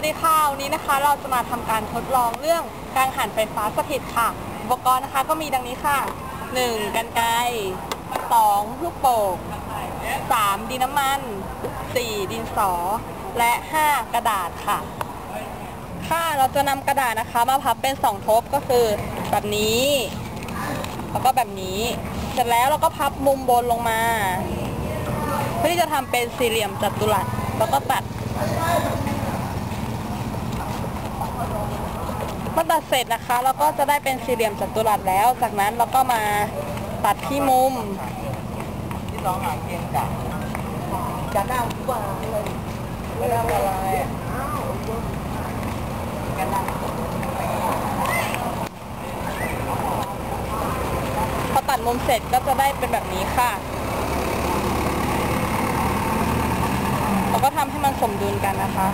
วัสดีค่ะ วันนี้นะคะเราจะมาทำการทดลองเรื่องกังหันไฟฟ้าสถิตค่ะ อุปกรณ์นะคะก็มีดังนี้ค่ะ 1. กันไกร 2. ลูกโป่ง 3. ดินน้ำมัน 4. ดินสอ และ 5. กระดาษค่ะ ค่ะเราจะนำกระดาษนะคะ มาพับเป็น 2 ทบก็คือแบบนี้ แล้วก็แบบนี้ เสร็จแล้วเราก็พับมุมบนลงมา เพื่อที่จะทำเป็นสี่เหลี่ยมจัตุรัสแล้วก็ตัด เมื่อ ตัดเสร็จนะคะเราก็จะได้เป็นสี่เหลี่ยมจัตุรัสแล้ว จากนั้นเราก็มาตัดที่มุม ที่สองหางเกียงจับจะนั่งว่าเลยไม่ได้อะไรอ้าวกันนั่งพอตัดมุมเสร็จก็จะได้เป็นแบบนี้ค่ะ เราก็ทำให้มันสมดุลกันนะคะ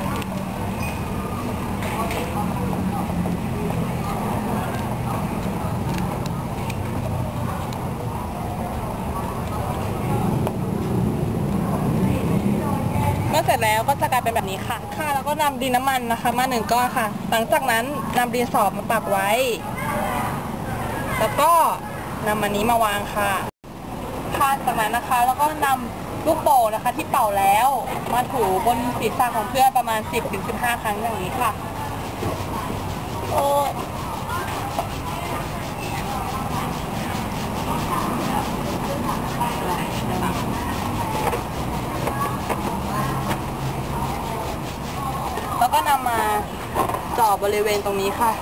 เมื่อเสร็จแล้วก็จะกลายเป็นแบบนี้ค่ะ ค่ะ แล้วก็นำดินน้ำมันนะคะ มาหนึ่งก้อนค่ะ หลังจากนั้นนำดินสอบมาปักไว้ แล้วก็นำอันนี้มาวางค่ะค่ะจากนั้นนะคะ แล้วก็นำลูกโป่งนะคะ ที่เป่าแล้วมาถูบนศีรษะของเพื่อนประมาณ 10-15 ครั้งอย่างนี้ค่ะ โอ้ยแล้วก็นำ มาจ่อบริเวณตรงนี้ค่ะ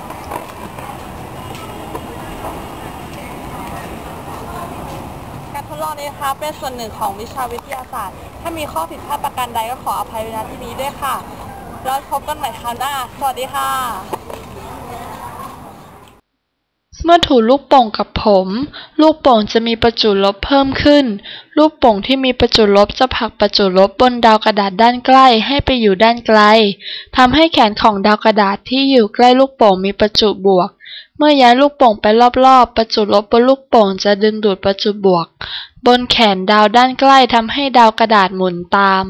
การทดลองนี้นะคะเป็นส่วนหนึ่งของวิชาวิทยาศาสตร์ ถ้ามีข้อผิดพลาดประการใดก็ขออภัยในที่นี้ด้วยค่ะ แล้วพบกันใหม่คราวหน้า สวัสดีค่ะ เมื่อถูลูกโป่งกับผม ลูกโป่งจะมีประจุลบเพิ่มขึ้น ลูกโป่งที่มีประจุลบจะผลักประจุลบบนดาวกระดาษด้านใกล้ให้ไปอยู่ด้านไกลทำให้แขนของดาวกระดาษที่อยู่ใกล้ลูกโป่งมีประจุบวก เมื่อย้ายลูกโป่งไปรอบๆ ประจุลบบนลูกโป่งจะดึงดูดประจุบวก บนแขนดาวด้านใกล้ทำให้ดาวกระดาษหมุนตาม